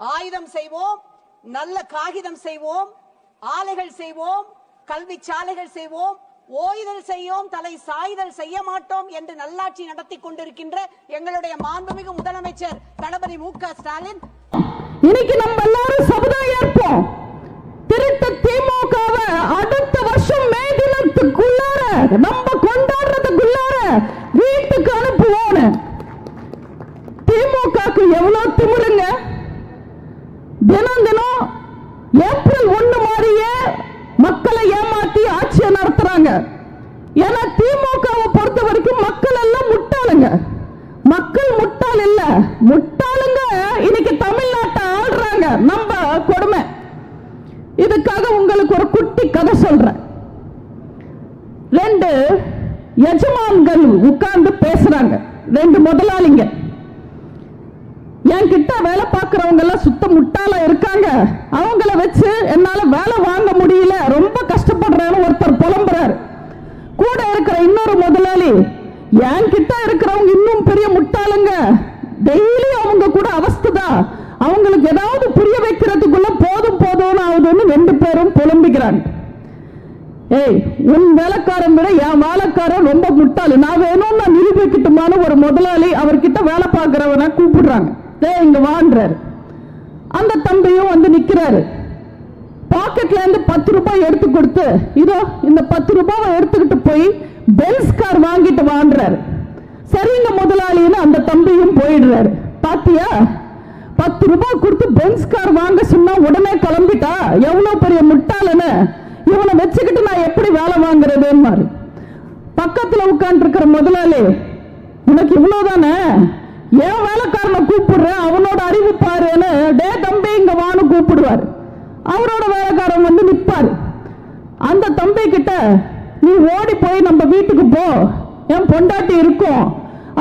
ஆயுதம் செய்வோம் நல்ல காகிதம் செய்வோம் ஆலைகள் செய்வோம் கல்வி சாலைகள் செய்வோம் ஓய்தல் செய்யோம் தலை சாய்தல் செய்ய மாட்டோம் என்று நல்லாட்சி நடத்தி கொண்டிருக்கின்ற எங்களுடைய மாண்புமிகு முதலமைச்சர் தளபதி மு க ஸ்டாலின். இன்னைக்கு நம்ம எல்லாரும் சபதம் ஏற்போம். திருத்த திமுகவை அடுத்த வருஷம் மே தினத்துக்குள்ளார நம்ம கொண்டாடுறதுக்குள்ளார வீட்டுக்கு அனுப்புவோம் திமுகக்கு எவ்வளவு திமிருங்க தினம் தினம் ஏப்ரல் ஒண்ணு மாதிரியே மக்களை ஏமாத்தி ஆட்சியை நடத்துறாங்க ஏன்னா திமுகவை பொறுத்த வரைக்கும் மக்கள் எல்லாம் முட்டாளுங்க மக்கள் முட்டாள் இல்ல முட்டாளுங்க இன்னைக்கு தமிழ்நாட்டை ஆள்றாங்க நம்ம கொடுமை இதுக்காக உங்களுக்கு ஒரு குட்டி கதை சொல்றேன். ரெண்டு எஜமான்கள் உட்கார்ந்து பேசுறாங்க. ரெண்டு முதலாளிங்க. என்கிட்ட வேலை பார்க்கறவங்க எல்லாம் சுத்த முட்டால இருக்காங்க. அவங்கள வச்சு என்னால வேலை வாங்க முடியல. ரொம்ப கஷ்டப்படுறேன்னு ஒருத்தர் புலம்புறாரு. கூட இருக்கிற இன்னொரு முதலாளி என்கிட்ட இருக்கிறவங்க இன்னும் பெரிய முட்டாளுங்க. டெய்லி அவங்க கூட அவஸ்தைதான். அவங்களுக்கு ஏதாவது புரிய வைக்கிறதுக்குள்ள ரெண்டு பேரும் புலம்பிக்கிறாங்க. ஏய் உன் வேலைக்காரன் விட என் வேலைக்காரன் ரொம்ப முட்டாளு. நான் வேணும்னு நான் நிரூபிக்கட்டுமான ஒரு முதலாளி அவர்கிட்ட வேலை பார்க்கிறவனை கூப்பிடுறாங்க. டேய் இங்க வான்றாரு. அந்த தம்பியும் வந்து நிக்கிறாரு. பாக்கெட்ல இருந்து பத்து ரூபாய் எடுத்து கொடுத்து இதோ இந்த பத்து ரூபாவை எடுத்துக்கிட்டு போய் பெல்ஸ் கார் வாங்கிட்டு வான்றாரு. சரிங்க முதலாளின்னு அந்த தம்பியும் போயிடுறாரு. பாத்தியா? பத்து ரூபாய் கொடுத்து பென்ஸ் கார் வாங்க சொன்னா உடனே கிளம்பிட்டா? எவ்வளவு பெரிய முட்டாளன்னு இவனை வச்சுக்கிட்டு நான் எப்படி வேலை வாங்குறதுன்னு பக்கத்துல உட்காந்துருக்கிற முதலாளி உனக்கு இவ்வளவுதானே ஏன் வேலைக்காரனை கூப்பிடுறேன் அவனோட அறிவு பாருன்னு டே தம்பி இங்க வான்னு கூப்பிடுவாரு. அவரோட வேலைக்காரன் வந்து நிற்பாரு அந்த தம்பி கிட்ட நீ ஓடி போய் நம்ம வீட்டுக்கு போ. என் பொண்டாட்டி இருக்கும்.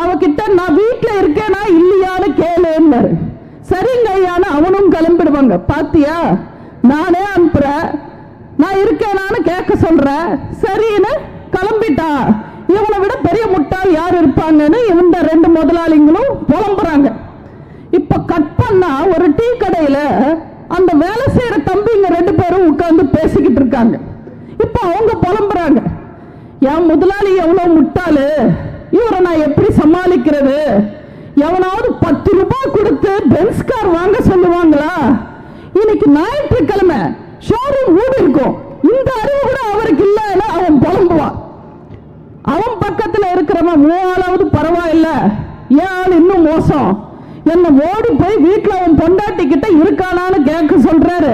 அவகிட்ட நான் வீட்டுல இருக்கேனா இல்லையான்னு கேளுன்னாரு சரிங்க ஐயான்னு அவனும் கிளம்பிடுவாங்க. பாத்தியா? நானே அனுப்புற நான் இருக்கேனான்னு கேட்க சொல்றேன். சரின்னு கிளம்பிட்டா இவனை விட பெரிய முட்டாள் யார் இருப்பாங்கன்னு இந்த ரெண்டு முதலாளிங்களும் புலம்புறாங்க. இப்ப கட் பண்ணா ஒரு டீ கடையில அந்த வேலை செய்யற தம்பிங்க ரெண்டு பேரும் உட்கார்ந்து பேசிக்கிட்டு இருக்காங்க. இப்ப அவங்க புலம்புறாங்க. என் முதலாளி எவ்வளவு முட்டாளு? இவரை நான் எப்படி சமாளிக்கிறது? எவனாவது பத்து ரூபாய் கொடுத்து பென்ஸ் கார் வாங்க சொல்லுவாங்களா? இன்னைக்கு ஞாயிற்றுக்கிழமை ஷோரூம் மூடி இருக்கும். இந்த அறிவு கூட அவருக்கு இல்லைன்னு அவன் புலம்புவான். அவன் பக்கத்துல இருக்கிறவன் மூணாளாவது பரவாயில்ல. ஏன் ஆள் இன்னும் மோசம். என்ன ஓடி போய் வீட்டுல அவன் பொண்டாட்டி கிட்ட இருக்கானான்னு கேட்க சொல்றாரு.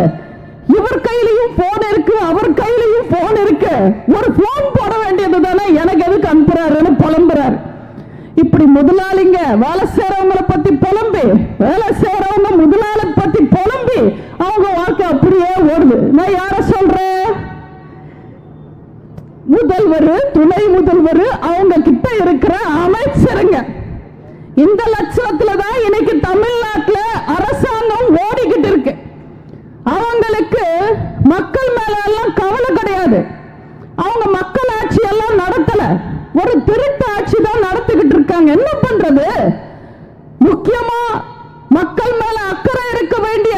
இவர் கையிலையும் போன் இருக்கு அவர் கையிலையும் போன் இருக்கு. ஒரு போன் போட வேண்டியது தானே? எனக்கு எதுக்கு அனுப்புறாருன்னு புலம்புறாரு. இப்படி முதலாளிங்க வேலை செய்யறவங்களை பத்தி புலம்பி வேலை செய்யறவங்க முதலாளி பத்தி புலம்பி அவங்க வாழ்க்கை அப்படியே ஓடுது. நான் யார சொல்றேன்? முதல்வர் துணை முதல்வர் அவங்க கிட்ட இருக்கிற அமைச்சருங்க. இந்த லட்சணத்துல தான் இன்னைக்கு தமிழ்நாட்டுல அரசாங்கம் ஓடிக்கிட்டு இருக்கு. அவங்களுக்கு மக்கள் மேல எல்லாம் கவலை கிடையாது அவங்க மக்கள் ஆட்சி எல்லாம் நடத்தல ஒரு திருட்டு ஆட்சி தான் நடத்திக்கிட்டு இருக்காங்க என்ன பண்றது முக்கியமா மக்கள் மேல அக்கறை இருக்க வேண்டிய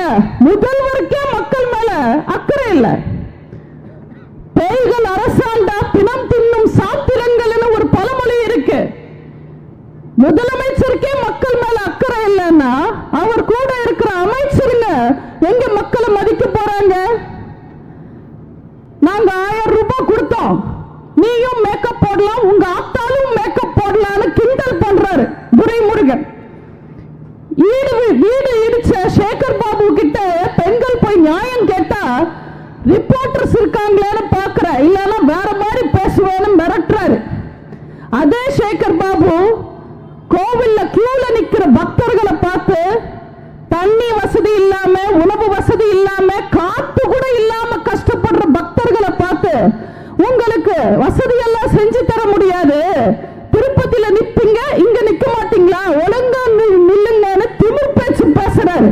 முதல்வருக்கே மக்கள் மேல அக்கறை இல்லை பேய்கள் அரசாண்டா பிணம் தின்னும் சாத்திரங்கள்னு ஒரு பழமொழி இருக்கு முதலமைச்சருக்கே மக்கள் மேல அக்கறை இல்லைன்னா அவர் கூட இருக்கிற அமைச்சருங்க எங்க மக்களை மதிக்க போறாங்க? நாங்க ஆயிரம் ரூபாய் கொடுத்தோம். நீயும் மேக்கப் போடலாம் உங்க ஆத்தாலும் மேக்கப் போடலாம்னு கிண்டல் பண்றாரு துரைமுருகன். வீடு வீடு இடிச்ச சேகர் பாபு கிட்ட பெண்கள் போய் நியாயம் கேட்டா ரிப்போர்ட்டர்ஸ் இருக்காங்களேன்னு பாக்குற இல்லைன்னா வேற மாதிரி பேசுவேன்னு மிரட்டுறாரு. அதே சேகர் பாபு கோவில்ல கியூல நிக்கிற பக்தர்களை பார்த்து உணவு வசதி இல்லாம காத்து கூட இல்லாம கஷ்டப்படுற பக்தர்களை பார்த்து உங்களுக்கு வசதி எல்லாம் செஞ்சு தர முடியாது. திருப்பதியில நிப்பீங்க இங்க நிக்க மாட்டீங்களா? ஒழுங்கா நில்லுங்கன்னு திமிர் பேச்சு பேசுறாரு.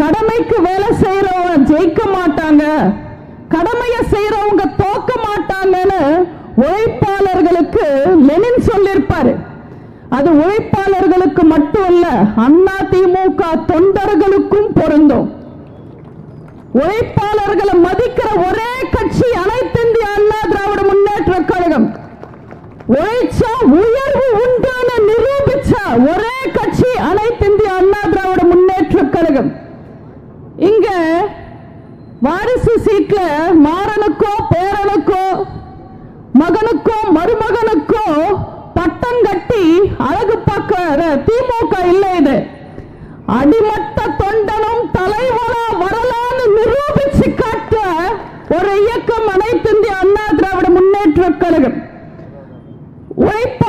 கடமைக்கு வேலை செய்யறவங்க ஜெயிக்க மாட்டாங்க. கடமைய செய்யறவங்க தோக்க மாட்டாங்கன்னு உழைப்பாளர்களுக்கு லெனின் சொல்லியிருப்பாரு. அது உழைப்பாளர்களுக்கு மட்டுமல்ல அண்ணா திமுக தொண்டர்களுக்கும் பொருந்தும். உழைப்பாளர்களை மதிக்கிற ஒரே கட்சி அனைத்து இந்திய அண்ணா திராவிட முன்னேற்ற கழகம். உழைச்சா உயர்வு உண்டான நிரூபிச்ச ஒரே கட்சி அனைத்து இந்திய அண்ணா திராவிட முன்னேற்ற கழகம். இங்க வாரிசு சீட்ல மாறனுக்கோ பேரனுக்கோ மகனுக்கோ திமுக இல்லை இது. அடிமட்ட தொண்டனும் தலைவரா வரலான்னு நிரூபிச்சு காட்ட ஒரு இயக்கம் அனைத்து இந்திய அண்ணா திராவிட முன்னேற்ற கழகம் உழைப்ப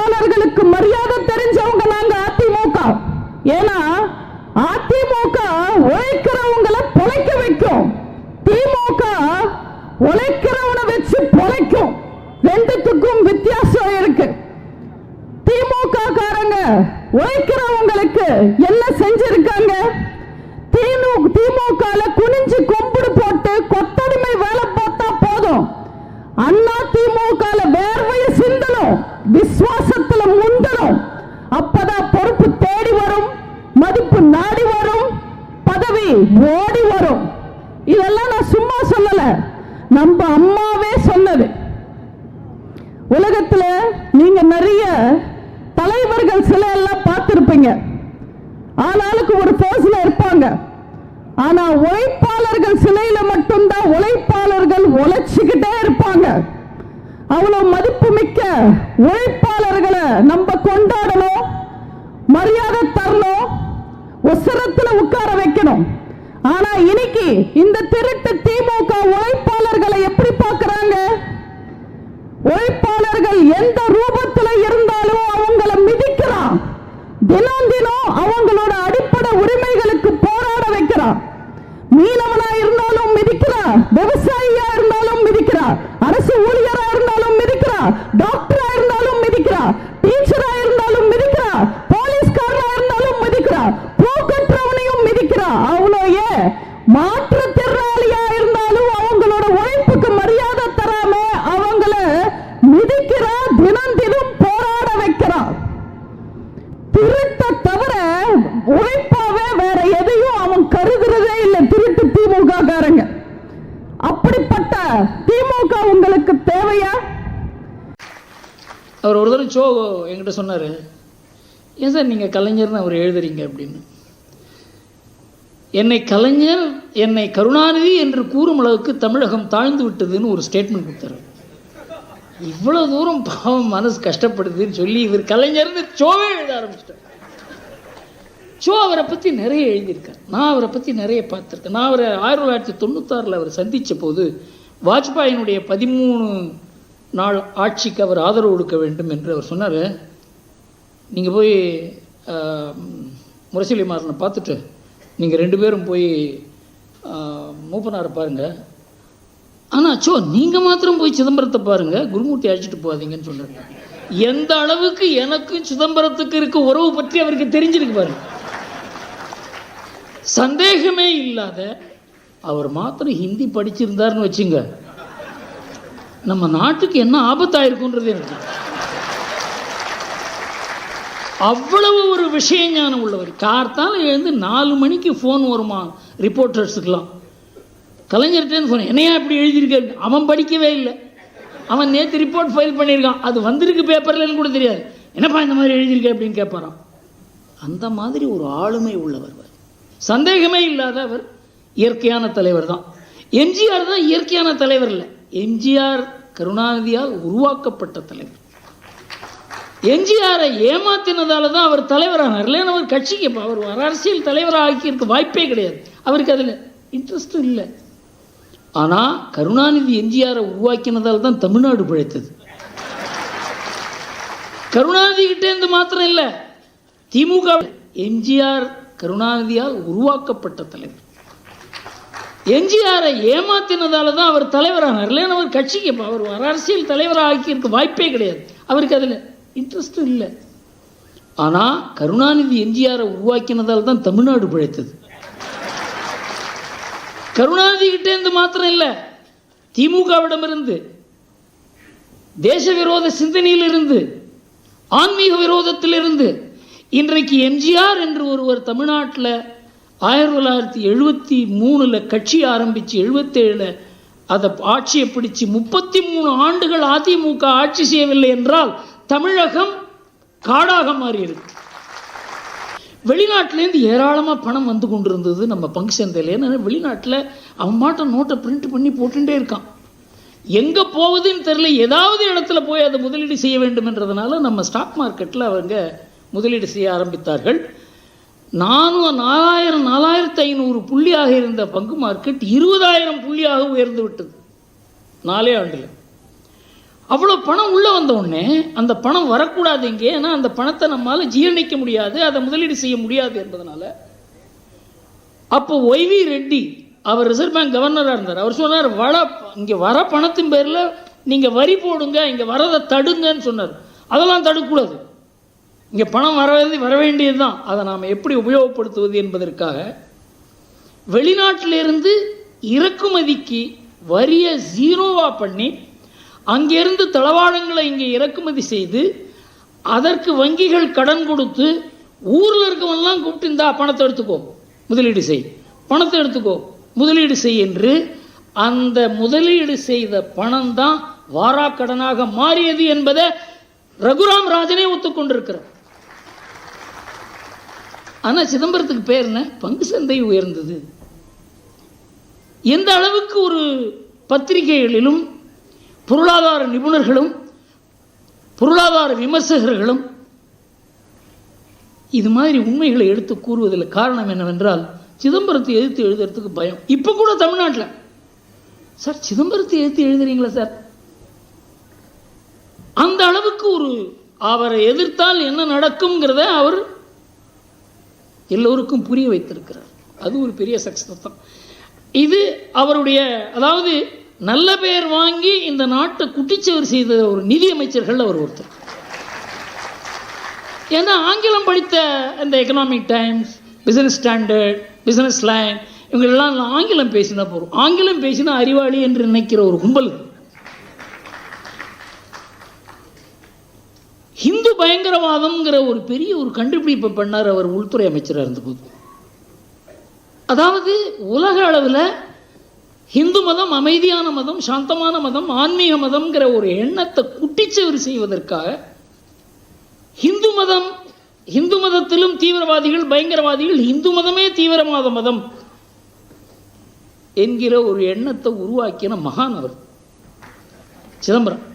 மரியாதை தெரிஞ்சவங்க நாங்க அதிமுக ஏன்னா அதிமுக உழைக்கிறவங்களை பொழைக்க வைக்கும் திமுக உழைக்கிறவனை வச்சு பொழைக்கும் ரெண்டுத்துக்கும் வித்தியாசம் இருக்கு திமுக காரங்க உழைக்கிறவங்களுக்கு என்ன செஞ்சிருக்காங்க திமுக திமுக குனிஞ்சு கும்பிடு போட்டு கொத்தடிமை வேலை பார்த்தா போதும் அண்ணா திமுக வேர்வைய சிந்தணும் விசுவாசத்துல முந்தணும் அப்பதான் பொறுப்பு தேடி வரும் மதிப்பு நாடி வரும் பதவி ஓடி வரும் இதெல்லாம் நான் சும்மா சொல்லல நம்ம அம்மாவே சொன்னது உலகத்துல நீங்க நிறைய தலைவர்கள் சில எல்லாம் பார்த்திருப்பீங்க ஆளாளுக்கு ஒரு போஸ்ல இருப்பாங்க. ஆனா உழைப்பாளர்கள் சிலையில மட்டும்தான் உழைப்பாளர்கள் உழைச்சுக்கிட்டே இருப்பாங்க. அவ்வளவு மதிப்புமிக்க உழைப்பாளர்களை நம்ம கொண்டாடணும் மரியாதை தரணும் உசரத்துல உட்கார வைக்கணும். ஆனா இன்னைக்கு இந்த திருட்டு திமுக உழைப்பாளர்களை எப்படி பாக்குறாங்க உழைப்பாளர்கள் எந்த ரூபத்துல இருந்தாலும் அவங்கள மிதிக்கிறான் தினம் தினம் அவங்களோட அடிப்படை உரிமைகளுக்கு போராட வைக்கிறான் மீனவனா இருந்தாலும் மிதிக்கிறா விவசாயியா இருந்தாலும் மிதிக்கிறா அரசு ஊழியரா இருந்தாலும் மிதிக்கிறா டாக்டரா இருந்தாலும் மிதிக்கிறா டீச்சரா இருந்தாலும் மிதிக்கிறா போலீஸ்காரனா இருந்தாலும் மிதிக்கிறா அவ்வளோயே மாற்றுத்திறனாளியா இருந்தாலும் அவங்களோட உழைப்புக்கு மரியாதை தராம அவங்கள மிதிக்கிறா தினம் தினம் போராட வைக்கிறா. திருட்ட தவிர உழைப்பாவே வேற எதையும் அவன் கருதுறதே இல்லை. திருட்டு திமுக காரங்க அப்படிப்பட்ட திமுக உங்களுக்கு தேவையா? அவர் ஒரு தடவை சோ என்கிட்ட சொன்னார் ஏன் சார் நீங்கள் கலைஞர்னு அவர் எழுதுறீங்க? அப்படின்னு. என்னை கலைஞர் என்னை கருணாநிதி என்று கூறும் அளவுக்கு தமிழகம் தாழ்ந்து விட்டதுன்னு ஒரு ஸ்டேட்மெண்ட் கொடுத்தாரு. இவ்வளோ தூரம் பாவம் மனசு கஷ்டப்படுதுன்னு சொல்லி இவர் கலைஞர்னு ஷோவே எழுத ஆரம்பிச்சிட்டார். ஷோ அவரை பற்றி நிறைய எழுதியிருக்கார். நான் அவரை பற்றி நிறைய பார்த்துருக்கேன். நான் அவரை ஆயிரத்தி தொள்ளாயிரத்தி தொண்ணூத்தாறில் அவர் சந்தித்த போது வாஜ்பாயினுடைய பதிமூணு நாள் ஆட்சிக்கு அவர் ஆதரவு கொடுக்க வேண்டும் என்று அவர் சொன்னார். நீங்கள் போய் முரசொலி மாறனை பார்த்துட்டு நீங்கள் ரெண்டு பேரும் போய் ஆஹ், மூப்பனாரை பாருங்கள் ஆனால் அச்சோ நீங்கள் மாத்திரம் போய் சிதம்பரத்தை பாருங்கள் குருமூர்த்தி அழைச்சிட்டு போகாதீங்கன்னு சொல்கிறாங்க எந்த அளவுக்கு எனக்கும் சிதம்பரத்துக்கு இருக்க உறவு பற்றி அவருக்கு தெரிஞ்சிருக்கு பாருங்க. சந்தேகமே இல்லாத அவர் மாத்திரம் ஹிந்தி படிச்சிருந்தாருன்னு வச்சுங்க. நம்ம நாட்டுக்கு என்ன ஆபத்தாயிருக்குன்றது எனக்கு அவ்வளவு ஒரு விஷய ஞானம் உள்ளவர். கார்த்தால் எழுந்து நாலு மணிக்கு ஃபோன் வருமா? ரிப்போர்ட்டர்ஸுக்கெல்லாம் கலைஞர்கிட்டேன்னு சொன்னேன் என்னையா இப்படி எழுதியிருக்காரு? அவன் படிக்கவே இல்லை. அவன் நேற்று ரிப்போர்ட் ஃபைல் பண்ணியிருக்கான். அது வந்திருக்கு பேப்பர்லன்னு கூட தெரியாது. என்னப்பா இந்த மாதிரி எழுதியிருக்க அப்படின்னு கேட்பாராம். அந்த மாதிரி ஒரு ஆளுமை உள்ளவர் சந்தேகமே இல்லாத அவர் இயற்கையான தலைவர் தான். எம்ஜிஆர் தான் இயற்கையான தலைவர் இல்லை. எம்ஜிஆர் கருணாநிதியால் உருவாக்கப்பட்ட தலைவர். எம்ஜிஆரை ஏமாத்தினதால தான் அவர் தலைவரானார். இல்லைன்னு அவர் கட்சிக்கு இப்போ அவர் வர அரசியல் தலைவராக ஆக்கியிருக்க வாய்ப்பே கிடையாது. அவருக்கு அதில் இன்ட்ரெஸ்ட்டும் இல்லை. ஆனால் கருணாநிதி எம்ஜிஆரை உருவாக்கினதால் தான் தமிழ்நாடு பிழைத்தது. கருணாநிதி கிட்டேருந்து மாத்திரம் இல்லை. திமுக எம்ஜிஆர் கருணாநிதியால் உருவாக்கப்பட்ட தலைவர். எம்ஜிஆரை ஏமாத்தினதால தான் அவர் தலைவரானார். இல்லைன்னு அவர் கட்சிக்கு இப்போ அவர் வர அரசியல் தலைவராக ஆக்கியிருக்க வாய்ப்பே கிடையாது. அவருக்கு அதில் இன்ட்ரெஸ்ட்டும் இல்லை. ஆனால் கருணாநிதி எம்ஜிஆரை உருவாக்கினதால் தான் தமிழ்நாடு பிழைத்தது. கருணாநிதி கிட்டேருந்து மாத்திரம் இல்லை. திமுகவிடமிருந்து தேச விரோத சிந்தனையிலிருந்து ஆன்மீக விரோதத்திலிருந்து இன்றைக்கு எம்ஜிஆர் என்று ஒருவர் தமிழ்நாட்டில் ஆயிரத்தி தொள்ளாயிரத்தி எழுபத்தி மூணில் கட்சி ஆரம்பித்து எழுபத்தேழில் அதை ஆட்சியை பிடிச்சு முப்பத்தி மூணு ஆண்டுகள் அதிமுக ஆட்சி செய்யவில்லை என்றால் தமிழகம் காடாக மாறியிருக்கு. வெளிநாட்டிலேருந்து ஏராளமாக பணம் வந்து கொண்டிருந்தது நம்ம பங்கு சந்தையில். ஏன்னா வெளிநாட்டில் அவன் மாட்டம் நோட்டை பிரிண்ட் பண்ணி போட்டுட்டே இருக்கான். எங்கே போகுதுன்னு தெரில ஏதாவது இடத்துல போய் அதை முதலீடு செய்ய வேண்டுமென்றதுனால நம்ம ஸ்டாக் மார்க்கெட்டில் அவங்க முதலீடு செய்ய ஆரம்பித்தார்கள். நானும் நாலாயிரம் நாலாயிரத்து ஐநூறு புள்ளியாக இருந்த பங்கு மார்க்கெட் இருபதாயிரம் புள்ளியாக உயர்ந்து விட்டது. நாலே ஆண்டில். அவ்வளோ பணம் உள்ளே வந்த உடனே அந்த பணம் வரக்கூடாது இங்கே. ஏன்னா அந்த பணத்தை நம்மால் ஜீரணிக்க முடியாது அதை முதலீடு செய்ய முடியாது என்பதனால. அப்போ ஒய்வி ரெட்டி அவர் ரிசர்வ் பேங்க் கவர்னராக இருந்தார். அவர் சொன்னார் வள இங்கே வர பணத்தின் பேரில் நீங்கள் வரி போடுங்க இங்கே வரதை தடுங்கன்னு சொன்னார். அதெல்லாம் தடுக்கக்கூடாது. இங்கே பணம் வர வர வேண்டியது தான் அதை நாம் எப்படி உபயோகப்படுத்துவது என்பதற்காக வெளிநாட்டிலிருந்து இறக்குமதிக்கு வரியை ஜீரோவாக பண்ணி அங்கிருந்து தளவாடங்களை இங்கே இறக்குமதி செய்து அதற்கு வங்கிகள் கடன் கொடுத்து ஊரில் இருக்கவன்லாம் கூப்பிட்டு இந்தா பணத்தை எடுத்துக்கோ முதலீடு செய். பணத்தை எடுத்துக்கோ முதலீடு செய் என்று அந்த முதலீடு செய்த பணம் தான் வாராக்கடனாக மாறியது என்பதை ரகுராம் ராஜனே ஒத்துக்கொண்டிருக்கிறார். ஆனால் சிதம்பரத்துக்கு பேர் என்ன? பங்கு சந்தை உயர்ந்தது. எந்த அளவுக்கு ஒரு பத்திரிகைகளிலும் பொருளாதார நிபுணர்களும் பொருளாதார விமர்சகர்களும் இது மாதிரி உண்மைகளை எடுத்து கூறுவதில் காரணம் என்னவென்றால் சிதம்பரத்தை எதிர்த்து எழுதுறதுக்கு பயம். இப்போ கூட தமிழ்நாட்டில். சார் சிதம்பரத்தை எதிர்த்து எழுதுறீங்களா சார்? அந்த அளவுக்கு ஒரு அவரை எதிர்த்தால் என்ன நடக்குங்கிறத அவர் எல்லோருக்கும் புரிய வைத்திருக்கிறார். அது ஒரு பெரிய சக்ஸஸ் தான். இது அவருடைய அதாவது நல்ல பெயர் வாங்கி இந்த நாட்டை குட்டிச்சவர் செய்த ஒரு நிதி அமைச்சர்கள் அவர் ஒருத்தர். ஏன்னா ஆங்கிலம் படித்த இந்த economic times business standard business line இவங்களெல்லாம் ஆங்கிலம் பேசினா போகிறோம் ஆங்கிலம் பேசினா அறிவாளி என்று நினைக்கிற ஒரு கும்பல் ஹிந்து பயங்கரவாதம்ங்கிற ஒரு பெரிய ஒரு கண்டுபிடிப்பை பண்ணார் அவர் உள்துறை அமைச்சராக இருந்தபோது. அதாவது உலக அளவில் ஹிந்து மதம் அமைதியான மதம் சாந்தமான மதம் ஆன்மீக மதம்ங்கிற ஒரு எண்ணத்தை குட்டிச்சவர் செய்வதற்காக ஹிந்து மதம் ஹிந்து மதத்திலும் தீவிரவாதிகள் பயங்கரவாதிகள் இந்து மதமே தீவிரவாத மதம் என்கிற ஒரு எண்ணத்தை உருவாக்கின மகான் அவர். சிதம்பரம்.